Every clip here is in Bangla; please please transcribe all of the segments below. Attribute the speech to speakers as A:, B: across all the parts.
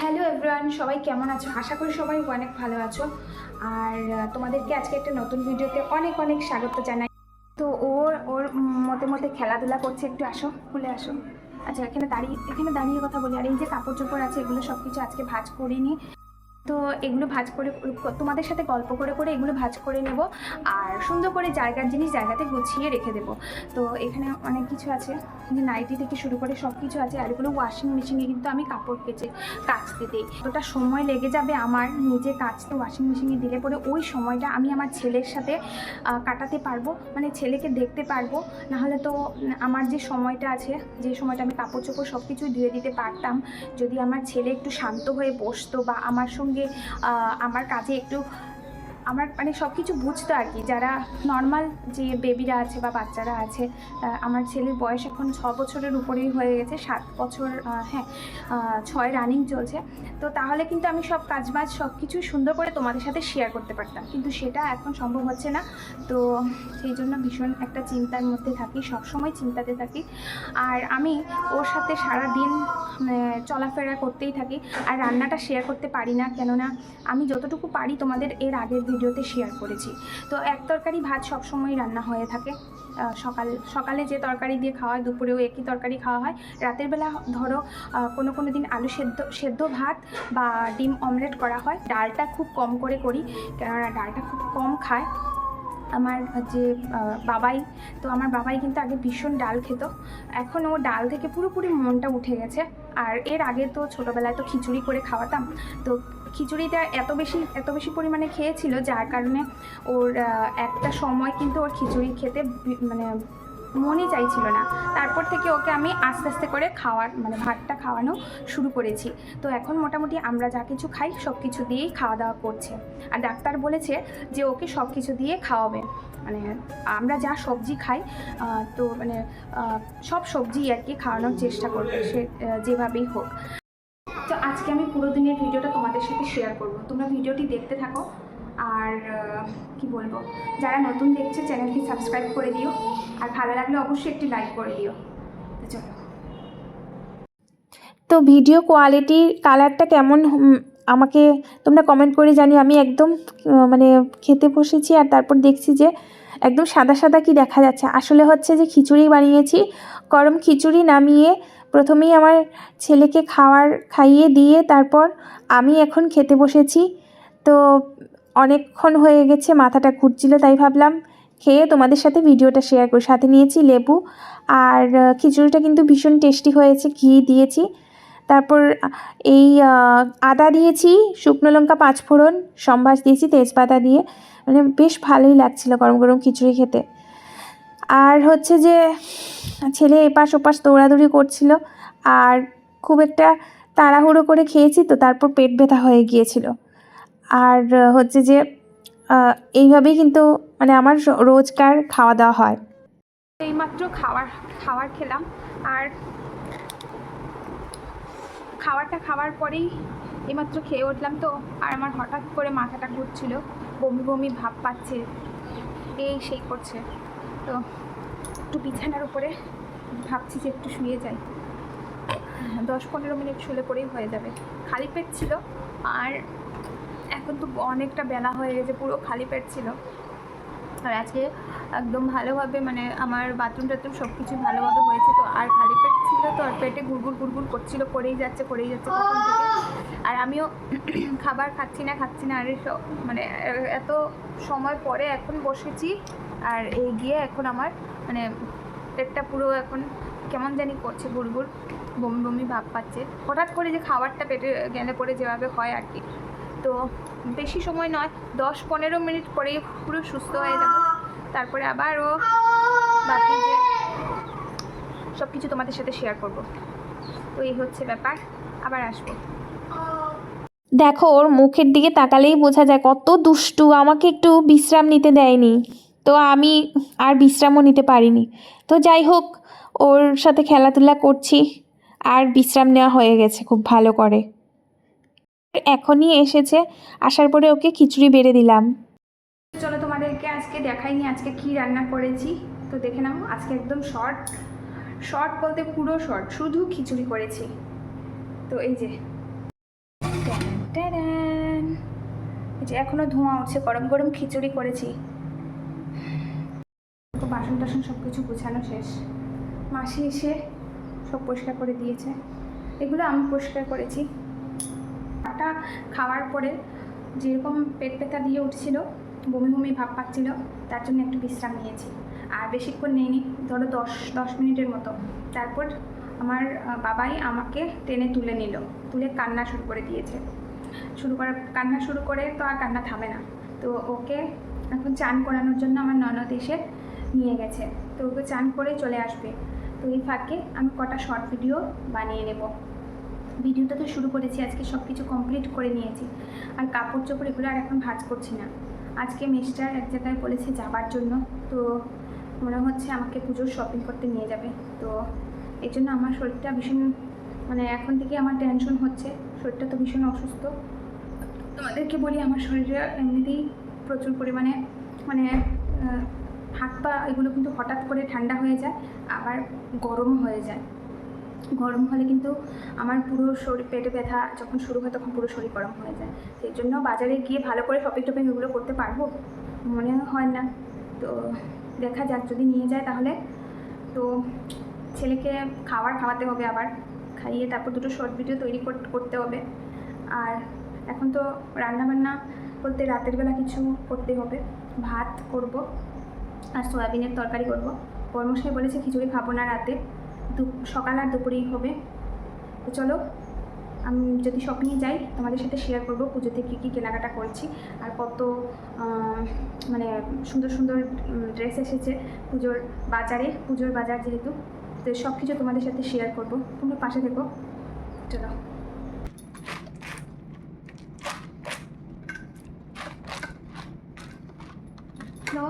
A: হ্যালো এভরিওয়ান সবাই কেমন আছো? আশা করি সবাই অনেক ভালো আছো। আর তোমাদেরকে আজকে একটা নতুন ভিডিওতে অনেক অনেক স্বাগত জানাই। তো ওর ওর মতে মতে খেলাধুলা করছে, একটু আসো, খুলে আসো। আচ্ছা এখানে দাঁড়িয়ে এখানে দাঁড়িয়ে কথা বলি। আর এই যে কাপড় চোপড় আছে, এগুলো সব কিছু আজকে ভাজ করিনি। তো এগুলো ভাজ করে, তোমাদের সাথে গল্প করে করে এগুলো ভাজ করে নেব আর সুন্দর করে জায়গার জিনিস জায়গাতে গুছিয়ে রেখে দেবো। তো এখানে অনেক কিছু আছে যে নাইটি থেকে শুরু করে সব কিছু আছে আর এগুলো ওয়াশিং মেশিনে কিন্তু আমি কাপড় কেচে, কাচতে দিই। ওটা সময় লেগে যাবে আমার নিজে কাচতে ওয়াশিং মেশিনে দিলে পরে ওই সময়টা আমি আমার ছেলের সাথে কাটাতে পারব মানে ছেলেকে দেখতে পারব। নাহলে তো আমার যে সময়টা আছে, যে সময়টা আমি কাপড় চোপড় সব কিছু ধুয়ে দিতে পারতাম, যদি আমার ছেলে একটু শান্ত হয়ে বসতো বা আমার সঙ্গে আহ, আমার কাজে একটু আমার মানে সব কিছু বুঝতো আর কি। যারা নর্মাল যে বেবিরা আছে বা বাচ্চারা আছে আমার ছেলের বয়স এখন ছ বছরের উপরেই হয়ে গেছে সাত বছর হ্যাঁ ছয় রানিং চলছে। তো তাহলে কিন্তু আমি সব কাজবাজ সব কিছু সুন্দর করে তোমাদের সাথে শেয়ার করতে পারতাম। কিন্তু সেটা এখন সম্ভব হচ্ছে না। তো সেই জন্য ভীষণ একটা চিন্তার মধ্যে থাকি সব সময় চিন্তাতে থাকি। আর আমি ওর সাথে সারা দিন মানে, চলাফেরা করতেই থাকি। আর রান্নাটা শেয়ার করতে পারি না। কেননা আমি যতটুকু পারি তোমাদের এর আগের ভিডিওতে শেয়ার করেছি। তো এক তরকারি ভাত সবসময় রান্না হয়ে থাকে। সকাল, সকালে যে তরকারি দিয়ে খাওয়া হয় দুপুরেও একই তরকারি খাওয়া হয়। রাতের বেলা ধরো কোনো কোনো দিন আলু সেদ্ধ সেদ্ধ ভাত বা ডিম অমলেট করা হয়। ডালটা খুব কম করে করি, কেননা ডালটা খুব কম খায়। আমার যে বাবাই, তো আমার বাবাই কিন্তু আগে ভীষণ ডাল খেত। এখন ও ডাল থেকে পুরোপুরি মনটা উঠে গেছে। আর এর আগে তো ছোটোবেলায় তো খিচুড়ি করে খাওয়াতাম। তো খিচুড়িটা এত বেশি এত বেশি পরিমাণে খেয়েছিল, যার কারণে ওর একটা সময় কিন্তু ওর খিচুড়ি খেতে মানে মনই চাইছিল না। তারপর থেকে ওকে আমি আস্তে আস্তে করে খাওয়ার মানে ভাতটা খাওয়ানো শুরু করেছি। তো এখন মোটামুটি আমরা যা কিছু খাই, সব কিছু দিয়েই খাওয়া দাওয়া করছে। আর ডাক্তার বলেছে যে ওকে সব কিছু দিয়ে খাওয়াবে। মানে আমরা যা সবজি খাই তো মানে সব সবজি আর কি খাওয়ানোর চেষ্টা করবে, সে যেভাবেই হোক। আজকে আমি পুরো দিনের ভিডিওটা তোমাদের সাথে শেয়ার করব। তোমরা ভিডিওটি দেখতে থাকো। আর কি বলব? যারা নতুন দেখছে চ্যানেলটি সাবস্ক্রাইব করে দিও। আর ভালো লাগলে অবশ্যই একটি লাইক করে দিও। তো
B: ভিডিও কোয়ালিটির কালারটা কেমন? আমাকে তোমরা কমেন্ট করে জানিও। আমি একদম মানে খেতে বসেছি আর তারপর দেখছি যে একদম সাদা সাদা কি দেখা যাচ্ছে। আসলে হচ্ছে যে খিচুড়ি বানিয়েছি। গরম খিচুড়ি নামিয়ে প্রথমেই আমার ছেলেকে খাওয়ার, খাইয়ে দিয়ে তারপর আমি এখন খেতে বসেছি। তো অনেকক্ষণ হয়ে গেছে, মাথাটা ঘুরছিল, তাই ভাবলাম খেয়ে তোমাদের সাথে ভিডিওটা শেয়ার করি। সাথে নিয়েছি লেবু আর খিচুড়িটা কিন্তু ভীষণ টেস্টি হয়েছে, ঘি দিয়েছি। তারপর এই আদা দিয়েছি, শুকনো লঙ্কা পাঁচ ফোড়ন সম্বাস দিয়েছি, তেজপাতা দিয়ে। মানে বেশ ভালোই লাগছিল গরম গরম খিচুড়ি খেতে। আর হচ্ছে যে ছেলে এপাশ ওপাশ দৌড়াদৌড়ি করছিল আর খুব একটা তাড়াহুড়ো করে খেয়েছি তো, তারপর পেট ব্যথা হয়ে গিয়েছিল। আর হচ্ছে যে এইভাবেই কিন্তু মানে আমার রোজকার খাওয়া দাওয়া হয়।
A: এইমাত্র খাওয়ার খাবার খেলাম আর খাবারটা খাওয়ার পরেই এইমাত্র খেয়ে উঠলাম তো, আর আমার হঠাৎ করে মাথাটা ঘুরছিল, বমি বমি ভাব পাচ্ছে, এই সেই করছে। তো একটু বিছানার উপরে ভাবছি যে একটু শুয়ে যাই। দশ পনেরো মিনিট শুলে পরেই হয়ে যাবে। খালি পেট ছিল আর এখন তো অনেকটা বেলা হয়ে গেছে, পুরো খালি পেট ছিল। আর আজকে একদম ভালোভাবে মানে আমার বাথরুম টাথরুম সব কিছু ভালোভাবে হয়েছে তো, আর খালি পেট ছিল তো, আর পেটে গুড়গুড় গুড়গুড় করছিল, করেই যাচ্ছে করেই যাচ্ছে থেকে। আর আমিও খাবার খাচ্ছি না খাচ্ছি না, আর মানে এত সময় পরে এখন বসেছি আর এই গিয়ে এখন আমার মানে পেটটা পুরো এখন কেমন জানি করছে গুড়গুড় বমি বমি ভাব পাচ্ছে। হঠাৎ করে যে খাবারটা পেটে গেলে পরে যেভাবে হয় আর কি। তো বেশি সময় নয়, দশ পনেরো মিনিট পরেই পুরো সুস্থ হয়ে যাব। তারপরে আবার ও বাকি যে সব কিছু তোমাদের সাথে শেয়ার করব। তো এই হচ্ছে ব্যাপার, আবার আসব।
B: দেখো, ওর মুখের দিকে তাকালেই বোঝা যায় কত দুষ্টু, আমাকে একটু বিশ্রাম নিতে দেয়নি। তো আমি আর বিশ্রামও নিতে পারিনি। তো যাই হোক, ওর সাথে খেলাধুলা করছি, আর বিশ্রাম নেওয়া হয়ে গেছে খুব ভালো করে। এখনই এসেছে, আসার পরে ওকে খিচুড়ি বেড়ে দিলাম।
A: চলো তোমাদেরকে আজকে দেখাইনি, আজকে কি রান্না করেছি? তো দেখে নাও, আজকে একদম শর্ট শর্ট বলতে পুরো শর্ট শুধু খিচুড়ি করেছি। তো এই যে। এই যে এখনও ধোঁয়া উঠছে, গরম গরম খিচুড়ি করেছি। তো বাসন টাসন সব কিছু গুছানো শেষ। মাসি এসে সব পরিষ্কার করে দিয়েছে। এগুলো আমি পরিষ্কার করেছি। আটা খাওয়ার পরে যেরকম পেট ব্যথা দিয়ে উঠছিল, বমি বমি ভাব পাচ্ছিল, তার জন্য একটু বিশ্রাম নিয়েছি। আর বেশিক্ষণ নেইনি, ধরো দশ দশ মিনিটের মতো। তারপর আমার বাবাই আমাকে টেনে তুলে নিল, তুলে কান্না শুরু করে দিয়েছে। শুরু করার, কান্না শুরু করে তো আর কান্না থামে না। তো ওকে এখন চান করানোর জন্য আমার ননদ এসে নিয়ে গেছে। তো ওকে চান করে চলে আসবে। তো এই ফাঁকে আমি কটা শর্ট ভিডিও বানিয়ে নেব। ভিডিওটা তো শুরু করেছি, আজকে সব কিছু কমপ্লিট করে নিয়েছি। আর কাপড় চোপড় এগুলো আর এখন ভাজ করছি না। আজকে মিস্টার এক জায়গায় বলেছে যাবার জন্য। তো মনে হচ্ছে আমাকে পুজোর শপিং করতে নিয়ে যাবে। তো এর জন্য আমার শরীরটা ভীষণ মানে এখন থেকে আমার টেনশন হচ্ছে। শরীরটা তো ভীষণ অসুস্থ। তোমাদেরকে বলি, আমার শরীরে এমনিতেই প্রচুর পরিমাণে মানে হাত পা এগুলো কিন্তু হঠাৎ করে ঠান্ডা হয়ে যায়, আবার গরম হয়ে যায়। গরম হলে কিন্তু আমার পুরো শরীর, পেটে ব্যথা যখন শুরু হয় তখন পুরো শরীর গরম হয়ে যায়। সেই জন্য বাজারে গিয়ে ভালো করে শপিং টপিং এগুলো করতে পারব? মনে হয় না। তো দেখা যাক, যদি নিয়ে যায় তাহলে। তো ছেলেকে খাবার খাওয়াতে হবে আবার। খাইয়ে তারপর দুটো শর্ট ভিডিও তৈরি করতে হবে। আর এখন তো রান্নাবান্না বলতে রাতের বেলা কিছু করতে হবে। ভাত করব। আর সয়াবিনের তরকারি করব। কর্মশাই বলেছে খিচুড়ি খাব না রাতে। সকাল আর দুপুরেই হবে। তো চলো, আমি যদি শপিংয়ে যাই, তোমাদের সাথে শেয়ার করব পুজোতে কী কী কেনাকাটা করছি আর কত মানে সুন্দর সুন্দর ড্রেস এসেছে পুজোর বাজারে, পুজোর বাজার যেহেতু। তো সব কিছু তোমাদের সাথে শেয়ার করব। তোমরা পাশে থেকো। চলো হ্যালো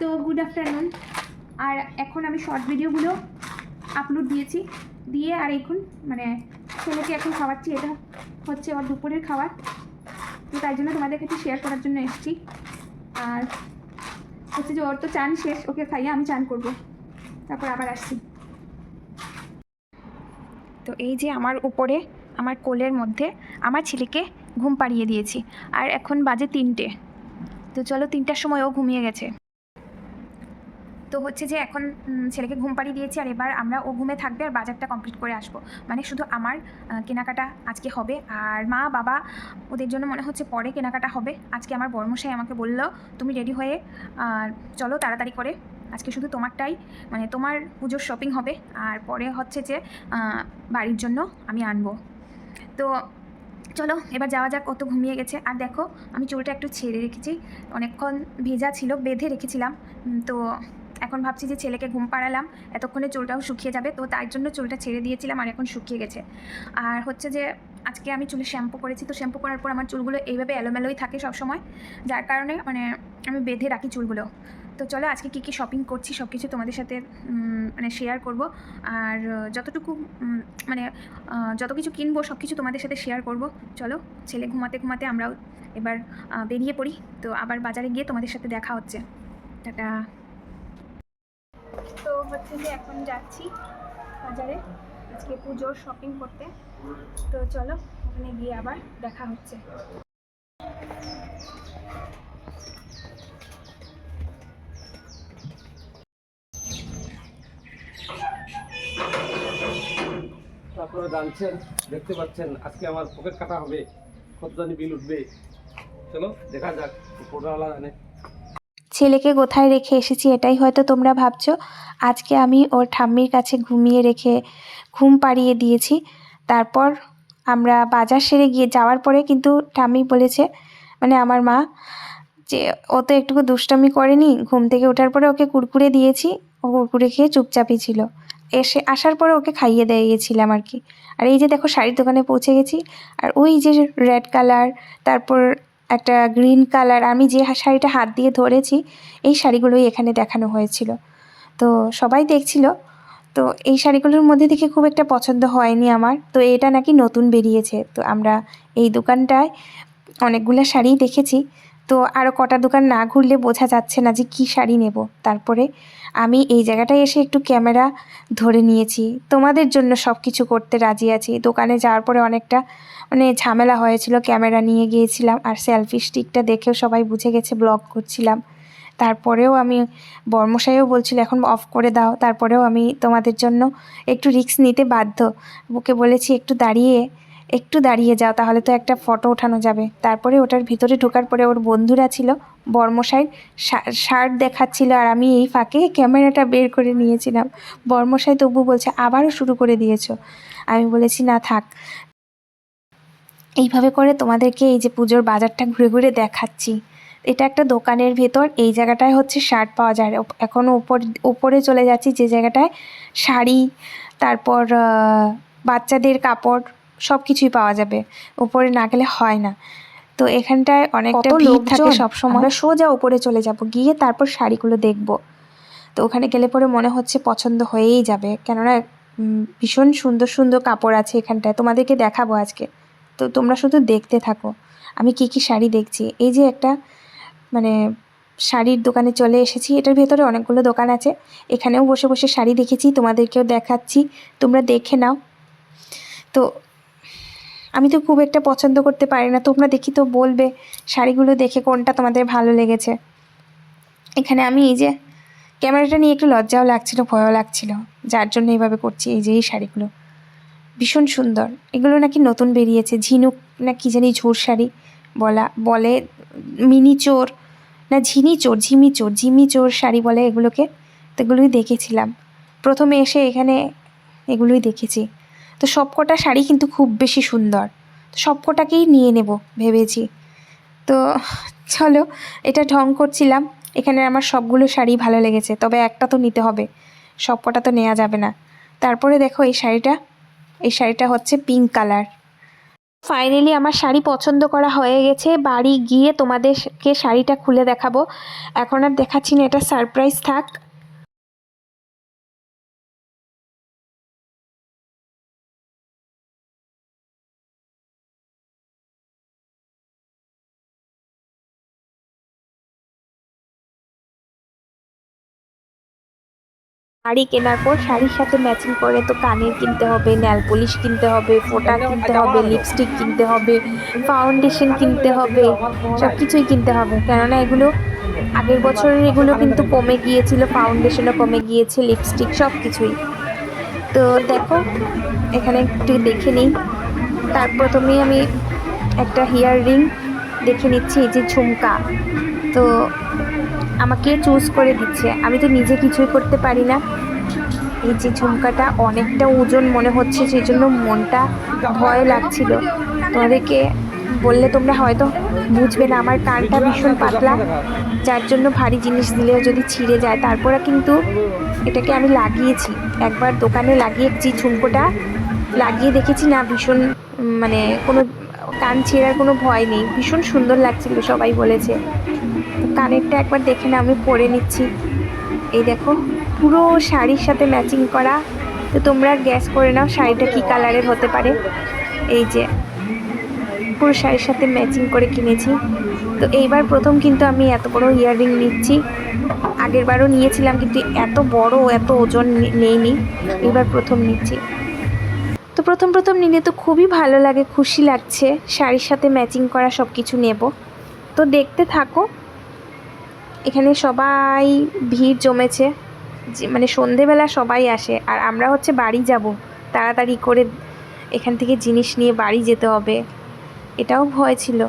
A: তো গুড আফটারনুন আর এখন শর্ট ভিডিওগুলো আপলোড দিয়েছি। দিয়ে আর এখন মানে ছেলেকে এখন খাওয়াচ্ছি, এটা হচ্ছে ওর দুপুরের খাবার। তো তাই জন্য তোমাদের কাছে শেয়ার করার জন্য এসেছি। আর হচ্ছে যে ওর তো চান শেষ, ওকে খাইয়ে আমি চান করব। তারপর আবার আসছি। তো এই যে আমার উপরে, আমার কোলের মধ্যে আমার ছেলেকে ঘুম পাড়িয়ে দিয়েছি। আর এখন বাজে তিনটে। তো চলো তিনটার সময় ও ঘুমিয়ে গেছে। তো হচ্ছে যে এখন ছেলেকে ঘুম পাড়িয়ে দিয়েছি আর এবার আমরা, ও ঘুমে থাকবে আর বাজারটা কমপ্লিট করে আসব। মানে শুধু আমার কেনাকাটা আজকে হবে আর মা, বাবা, ওদের জন্য মনে হচ্ছে পরে কেনাকাটা হবে। আজকে আমার বর্মশাই আমাকে বলল, তুমি রেডি হয়ে চলো তাড়াতাড়ি করে। আজকে শুধু তোমারটাই মানে তোমার পুজোর শপিং হবে আর পরে হচ্ছে যে বাড়ির জন্য আমি আনব। তো চলো, এবার যাওয়া যাক কত ঘুমিয়ে গেছে। আর দেখো, আমি চুলটা একটু ছেড়ে রেখেছি। অনেকক্ষণ ভেজা ছিল, বেঁধে রেখেছিলাম। তো এখন ভাবছি যে ছেলেকে ঘুম পাড়ালাম, এতক্ষণে চুলটাও শুকিয়ে যাবে, তো তার জন্য চুলটা ছেড়ে দিয়েছিলাম আর এখন শুকিয়ে গেছে। আর হচ্ছে যে আজকে আমি চুলে শ্যাম্পু করেছি, তো শ্যাম্পু করার পর আমার চুলগুলো এইভাবে এলোমেলোই থাকে সব সময় যার কারণে মানে আমি বেঁধে রাখি চুলগুলো। তো চলো আজকে কী কী শপিং করছি সব কিছু তোমাদের সাথে মানে শেয়ার করব। আর যতটুকু মানে যত কিছু কিনবো সব কিছু তোমাদের সাথে শেয়ার করব। চলো, ছেলে ঘুমাতে ঘুমাতে আমরাও এবার বেরিয়ে পড়ি, তো আবার বাজারে গিয়ে তোমাদের সাথে দেখা হচ্ছে। টাটা। হচ্ছে যে এখন যাচ্ছি বাজারে আজকে পুজোর শপিং করতে। তো চলো, ওখানে গিয়ে আবার দেখা হচ্ছে।
C: আপনারা জানছেন, দেখতে পাচ্ছেন, আজকে আমার পকেট কাটা হবে। কত জানি বিল উঠবে? চলো, দেখা যাক, উপরওয়ালা জানে।
B: ছেলেকে কোথায় রেখে এসেছি এটাই হয়তো তোমরা ভাবছ। আজকে আমি ওর ঠাম্মির কাছে ঘুমিয়ে রেখে ঘুম পাড়িয়ে দিয়েছি। তারপর আমরা বাজার সেরে গিয়ে যাওয়ার পরে কিন্তু ঠাম্মি বলেছে মানে আমার মা, যে ও তো একটুকু দুষ্টামি করেনি, ঘুম থেকে ওঠার পরে ওকে কুরকুরে দিয়েছি, ও কুরকুরে খেয়ে চুপচাপই ছিল। এসে আসার পরে ওকে খাইয়ে দিয়ে গেছিলাম আর কি। আর এই যে দেখো শাড়ির দোকানে পৌঁছে গেছি, আর ওই যে রেড কালার, তারপর একটা গ্রিন কালার, আমি যে শাড়িটা হাত দিয়ে ধরেছি, এই শাড়িগুলোই এখানে দেখানো হয়েছিল। তো সবাই দেখছিল, তো এই শাড়িগুলোর মধ্যে থেকে খুব একটা পছন্দ হয়নি আমার। তো এটা নাকি নতুন বেরিয়েছে, তো আমরা এই দোকানটায় অনেকগুলো শাড়ি দেখেছি। তো আরও কটা দোকান না ঘুরলে বোঝা যাচ্ছে না যে কী শাড়ি নেব। তারপরে আমি এই জায়গাটায় এসে একটু ক্যামেরা ধরে নিয়েছি। তোমাদের জন্য সব কিছু করতে রাজি আছি। দোকানে যাওয়ার পরে অনেকটা মানে ঝামেলা হয়েছিল, ক্যামেরা নিয়ে গিয়েছিলাম আর সেলফি স্টিকটা দেখেও সবাই বুঝে গেছে ব্লগ করছিলাম। তারপরেও আমি বর্মশাইও বলছিল, এখন অফ করে দাও। তারপরেও আমি তোমাদের জন্য একটু রিস্ক নিতে বাধ্য। ওকে বলেছি, একটু দাঁড়িয়ে একটু দাঁড়িয়ে যাও, তাহলে তো একটা ফটো ওঠানো যাবে। তারপরে ওটার ভিতরে ঢোকার পরে ওর বন্ধুরা ছিল, বর্মশাই শার্ট দেখাচ্ছিল আর আমি এই ফাঁকে ক্যামেরাটা বের করে নিয়েছিলাম। বর্মশাই তবু বলছে, আবারও শুরু করে দিয়েছ। আমি বলেছি, না থাক। এইভাবে করে তোমাদেরকে এই যে পুজোর বাজারটা ঘুরে ঘুরে দেখাচ্ছি। এটা একটা দোকানের ভেতর এই জায়গাটায় হচ্ছে শার্ট পাওয়া যায়। এখনও উপর উপরে চলে যাচ্ছি যে জায়গাটায় শাড়ি তারপর বাচ্চাদের কাপড় সব কিছুই পাওয়া যাবে। উপরে না গেলে হয় না। তো এখানটায় অনেকটা লোক থাকে সবসময়। আমরা সোজা উপরে চলে যাব গিয়ে তারপর শাড়িগুলো দেখব। তো ওখানে গেলে পরে মনে হচ্ছে পছন্দ হয়েই যাবে। কেননা ভীষণ সুন্দর সুন্দর কাপড় আছে এখানটায়। তোমাদেরকে দেখাবো আজকে। তো তোমরা শুধু দেখতে থাকো। আমি কি কি শাড়ি দেখছি? এই যে একটা মানে শাড়ির দোকানে চলে এসেছি। এটার ভেতরে অনেকগুলো দোকান আছে। এখানেও বসে বসে শাড়ি দেখেছি, তোমাদেরকেও দেখাচ্ছি। তোমরা দেখে নাও। তো, আমি তো খুব একটা পছন্দ করতে পারি না। তোমরা দেখি তো বলবে শাড়িগুলো দেখে কোনটা তোমাদের ভালো লেগেছে। এখানে আমি এই যে, ক্যামেরাটা নিয়ে একটু লজ্জাও লাগছিল, ভয়ও লাগছিল। যার জন্য এইভাবে করছি, এই যে এই শাড়িগুলো। ভীষণ সুন্দর। এগুলো নাকি নতুন বেরিয়েছে। ঝিনুক না কি জানি ঝুর শাড়ি বলা, বলে মিনি চোর, না ঝিনি চোর, ঝিমি চোর ঝিমি চোর শাড়ি বলে এগুলোকে। তো এগুলোই দেখেছিলাম। প্রথমে এসে এখানে এগুলোই দেখেছি। তো সবকটা শাড়ি কিন্তু খুব বেশি সুন্দর। তো সবকটাকেই নিয়ে নেব ভেবেছি। তো চলো, এটা ঢং করছিলাম। এখানে আমার সবগুলো শাড়ি ভালো লেগেছে, তবে একটা তো নিতে হবে। সবকটা তো নেওয়া যাবে না। তারপরে দেখো এই শাড়িটা। এই শাড়িটা হচ্ছে পিঙ্ক কালার ফাইনালি আমার শাড়ি পছন্দ করা হয়ে গেছে। বাড়ি গিয়ে তোমাদেরকে শাড়িটা খুলে দেখাবো। এখন আর দেখাচ্ছি না, এটা সারপ্রাইজ থাক। শাড়ি কেনার পর শাড়ির সাথে ম্যাচিং করে তো কানের কিনতে হবে নেল পলিশ কিনতে হবে ফোঁটা কিনতে হবে লিপস্টিক কিনতে হবে ফাউন্ডেশন কিনতে হবে সব কিছুই কিনতে হবে। কেননা এগুলো আগের বছরের এগুলো কিন্তু কমে গিয়েছিল ফাউন্ডেশনও কমে গিয়েছে লিপস্টিক সব কিছুই তো দেখো এখানে একটু দেখে নিই। তার প্রথমেই আমি একটা হেয়ার রিং দেখে নিচ্ছি এই যে ঝুমকা। তো আমাকে চুজ করে দিচ্ছে। আমি তো নিজে কিছুই করতে পারি না। এই যে ঝুমকাটা অনেকটা ওজন মনে হচ্ছে, সেই জন্য মনটা ভয় লাগছিল। তোমাদেরকে বললে তোমরা হয়তো বুঝবে না, আমার কানটা ভীষণ পাতলা। যার জন্য ভারী জিনিস দিলেও যদি ছিঁড়ে যায়। তারপরে কিন্তু এটাকে আমি লাগিয়েছি। একবার দোকানে লাগিয়েছি ঝুমকোটা। লাগিয়ে দেখেছি না, ভীষণ মানে কোনো কান ছেঁড়ার কোনো ভয় নেই। ভীষণ সুন্দর লাগছিল, সবাই বলেছে। কানেরটা একবার দেখে না, আমি পরে নিচ্ছি। এই দেখো, পুরো শাড়ির সাথে ম্যাচিং করা। তো তোমরা গ্যাস করে নাও শাড়িটা কী কালারের হতে পারে। এই যে, পুরো শাড়ির সাথে ম্যাচিং করে কিনেছি। তো এইবার প্রথম কিন্তু আমি এত বড় ইয়াররিং নিচ্ছি। আগের বারও নিয়েছিলাম, কিন্তু এত বড়, এত ওজন নেইনি। এবার প্রথম নিচ্ছি। তো প্রথম প্রথম নিলে তো খুবই ভালো লাগে, খুশি লাগছে। শাড়ির সাথে ম্যাচিং করা সব কিছু নেব। তো দেখতে থাকো। এখানে সবাই ভিড় জমেছে মানে সন্ধেবেলা সবাই আসে, আর আমরা হচ্ছে বাড়ি যাব, তাড়াতাড়ি করে এখান থেকে জিনিস নিয়ে বাড়ি যেতে হবে। এটাও ভয় ছিল।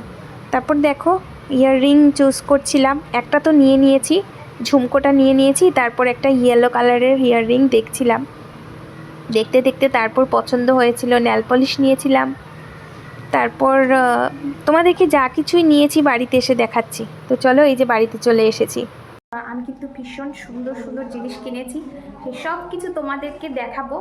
B: তারপর দেখো, ইয়াররিং চুজ করছিলাম, একটা তো নিয়ে নিয়েছি, ঝুমকোটা নিয়ে নিয়েছি, তারপর একটা ইয়েলো কালারের ইয়াররিং দেখছিলাম। দেখতে দেখতে তারপর পছন্দ হয়েছিল নেল পলিশ নিয়েছিলাম। তারপর তোমাদেরকে যা কিছুই নিয়েছি বাড়িতে এসে দেখাচ্ছি। তো চলো এই যে বাড়িতে চলে এসেছি।
A: আমি কিন্তু ভীষণ সুন্দর সুন্দর জিনিস কিনেছি সব কিছু তোমাদেরকে দেখাবো।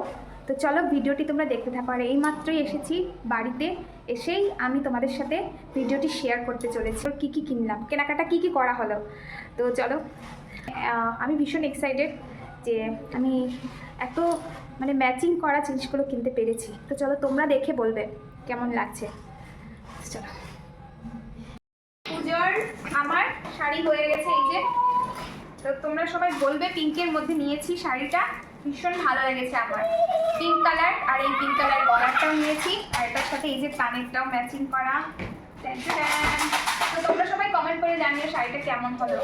A: তো চলো ভিডিওটি তোমরা দেখতে থাকো। আর এইমাত্রই এসেছি বাড়িতে এসেই আমি তোমাদের সাথে ভিডিওটি শেয়ার করতে চলেছি। কী কী কিনলাম? কেনাকাটা কী কী করা হলো? তো চলো আমি ভীষণ এক্সাইটেড যে আমি এত মানে ম্যাচিং করা জিনিসগুলো কিনতে পেরেছি। তো চলো তোমরা দেখে বলবে। কেমন লাগছে? চলো। পুজো এবার আমার শাড়ি হয়ে গেছে, এই যে। তো তোমরা সবাই বলবে পিঙ্কের মধ্যে নিয়েছি শাড়িটা। ভীষণ ভালো লেগেছে আমার। পিঙ্ক কালার আর এই পিঙ্ক কালার গলারটাও নিয়েছি। আর এটার সাথে এই যে কানেরটাও ম্যাচিং করা। তো তোমরা সবাই কমেন্ট করে জানিও শাড়িটা কেমন হলো।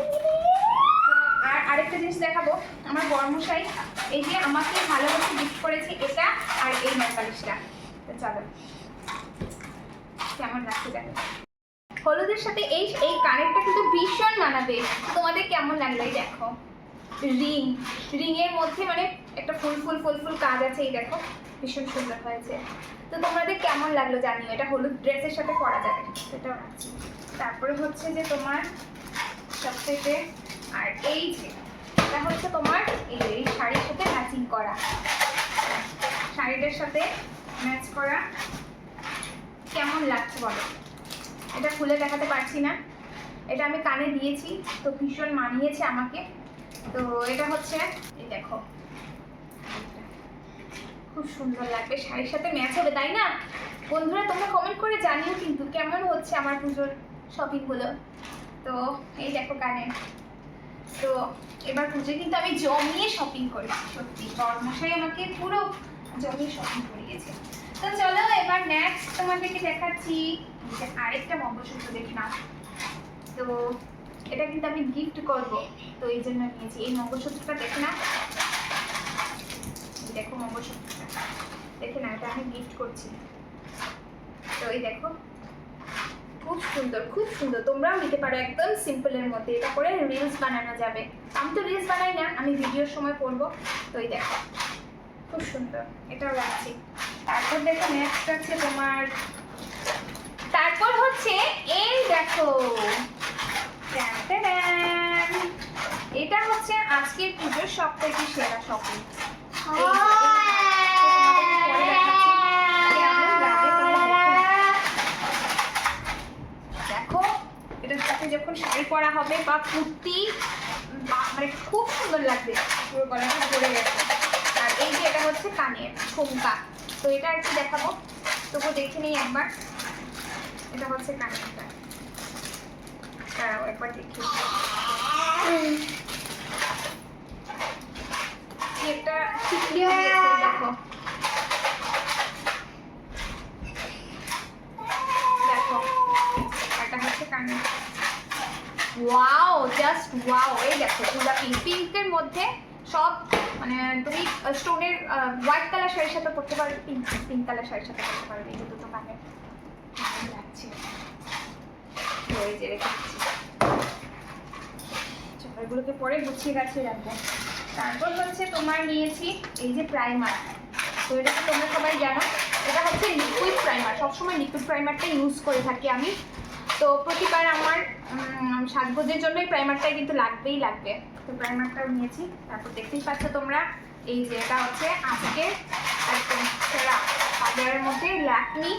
A: আর আরেকটা জিনিস দেখাবো। আমার বর্মশাই, এই যে আমাকে ভালোবাসে গিফট করেছে এটা আর এই তো চলো। কেমন লাগছে হলুদের সাথে এই এই কানেরটা কিন্তু ভীষণ মানাবে। তোমাদের কেমন লাগল দেখো? রিং। রিং এর মধ্যে মানে একটা ফুল ফুল ফুল ফুল কাজ আছে, এই দেখো। ভীষণ সুন্দর হয়েছে। তো তোমাদের কেমন লাগল জানিও? এটা হলুদ ড্রেসের সাথে পরা যাবে। সেটাও রাখছি। তারপরে হচ্ছে যে তোমার সবথেকে আর এই যে, এটা হচ্ছে তোমার এই এই শাড়ির সাথে ম্যাচিং করা। শাড়িটার সাথে ম্যাচ করা। কেমন লাগছে বলো? এটা খুলে দেখাতে পারছি না। এটা আমি কানে দিয়েছি, তো ভীষণ মানিয়েছে আমাকে। তো এটা হচ্ছে, এই দেখো। খুব সুন্দর লাগবে। শাড়ির সাথে ম্যাচ হবে, তাই না? বন্ধুরা, তোমরা কমেন্ট করে জানিও কিন্তু কেমন হচ্ছে আমার পুজোর শপিংগুলো তো এই দেখো কানে। তো এবার পুজো কিন্তু আমি জমিয়ে শপিং করেছি, সত্যি। বর্মশাই আমাকে পুরো জমিয়ে শপিং করিয়েছে। তো চলো, এবার নেক্সট তোমাদেরকে দেখাচ্ছি। আরেকটা মঙ্গলসূত্র দেখে নাও। তো এটা কিন্তু আমি গিফট করব। তো এই জন্য নিয়েছি। এই মঙ্গলসূত্রটা দেখে না দেখো মঙ্গলসূত্রটা। দেখে না এটা আমি গিফট করছি। তো এই দেখো, খুব সুন্দর খুব সুন্দর। তোমরাও নিতে পারো একদম সিম্পলের মধ্যে। এটা করে রিলস বানানো যাবে। আমি তো রিলস বানাই না, আমি ভিডিওর সময় পরবো তো এই দেখো, খুব সুন্দর। এটাও রাখছি। তারপর দেখো নেক্সট আছে তোমার তারপর হচ্ছে এই দেখো। এটা হচ্ছে আজকের পুজোর সব থেকে সেরা শপিং দেখো এটার সাথে যখন শাড়ি পরা হবে বা কুর্তি মানে খুব সুন্দর লাগবে পুরো গলাটা পরে গেছে আর এই যে এটা হচ্ছে কানের ঝুমকা তো এটা একটু দেখাবো? তবু দেখে নিই একবার। এটা হচ্ছে দাঁড়াও একবার দেখি। কি একটা দেখো। দেখো এটা হচ্ছে ওয়াও জাস্ট ওয়াও এই দেখো পুরা পিঙ্ক পিঙ্কের মধ্যে সব মানে তুমি স্টোনের হোয়াইট কালার শাড়ির সাথে পরতে পারবে পিঙ্ক পিঙ্ক কালার শাড়ির সাথে পরতে পারবে এই দুটো ভালো লাগছে। এই যে রেখে এগুলোকে পরে গুছিয়ে গাছিয়ে রাখব। তারপর হচ্ছে তোমার নিয়েছি এই যে প্রাইমার তো এটা তোমরা সবাই জানো? এটা হচ্ছে লিকুইড প্রাইমার সবসময় লিকুইড প্রাইমারটা ইউজ করে থাকি আমি। তো প্রতিবার আমার সাজগোজের জন্য এই প্রাইমারটা কিন্তু লাগবেই লাগবে। তো প্রাইমারটাও নিয়েছি। তারপর দেখতেই পাচ্ছ তোমরা, এই যে এটা হচ্ছে আজকে একদম সেরা মধ্যে ল্যাকমি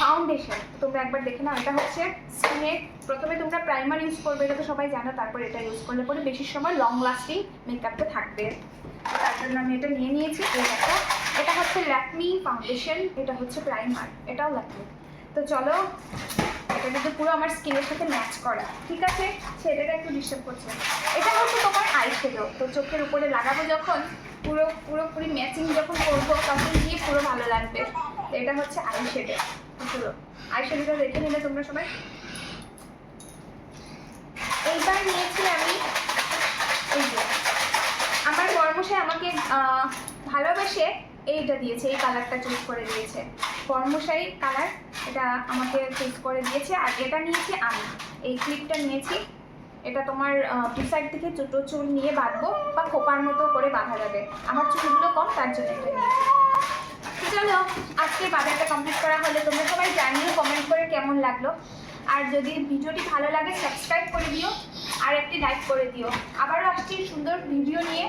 A: ফাউন্ডেশন তোমরা একবার দেখে নাও, এটা হচ্ছে স্কিনের প্রথমে তোমরা প্রাইমার ইউজ করবে, এটা তো সবাই জানো, তারপর এটা ইউজ করলে পরে বেশি সময় লং লাস্টিং মেকআপটা থাকবে। তার জন্য আমি এটা নিয়ে নিয়েছি, এই দেখো, এটা হচ্ছে ল্যাকমি ফাউন্ডেশন এটা হচ্ছে প্রাইমার এটাও ল্যাকমি তো চলো এটা কিন্তু পুরো আমার স্কিনের সাথে ম্যাচ করা। ঠিক আছে? সেটাটা একটু ডিস্টার্ব করছে। এটা হচ্ছে তোমার আই শেডো তো চোখের উপরে লাগাবো যখন, পুরো, পুরোপুরি ম্যাচিং যখন করব, তখন গিয়ে পুরো ভালো লাগবে। তো এটা হচ্ছে আই শেডো পুরো আই শেডোটা দেখে নিলে তোমরা সবাই এইবার নিয়েছি আমি এই যে, আমার কর্মশাই আমাকে ভালোবেসে এইটা দিয়েছে, এই কালারটা চুজ করে দিয়েছে। কর্মশাই কালার এটা আমাকে চুজ করে দিয়েছে আর এটা নিয়েছি আমি। এই ক্লিপটা নিয়েছি। এটা তোমার দু সাইড থেকে ছোটো চুল নিয়ে বাঁধবো বা খোপার মতো করে বাঁধা যাবে। আমার চুলগুলো কম, তার জন্য এটা নিয়েছি। চলো, আজকে বাজারটা কমপ্লিট করা হলে। তোমরা সবাই জানিও কমেন্ট করে কেমন লাগল। আর যদি ভিডিওটি ভালো লাগে সাবস্ক্রাইব করে দিও আর একটি লাইক করে দিও। আবারও আসছি সুন্দর ভিডিও নিয়ে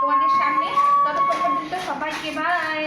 A: তোমাদের সামনে। ততক্ষণ পর্যন্ত সবাইকে বাই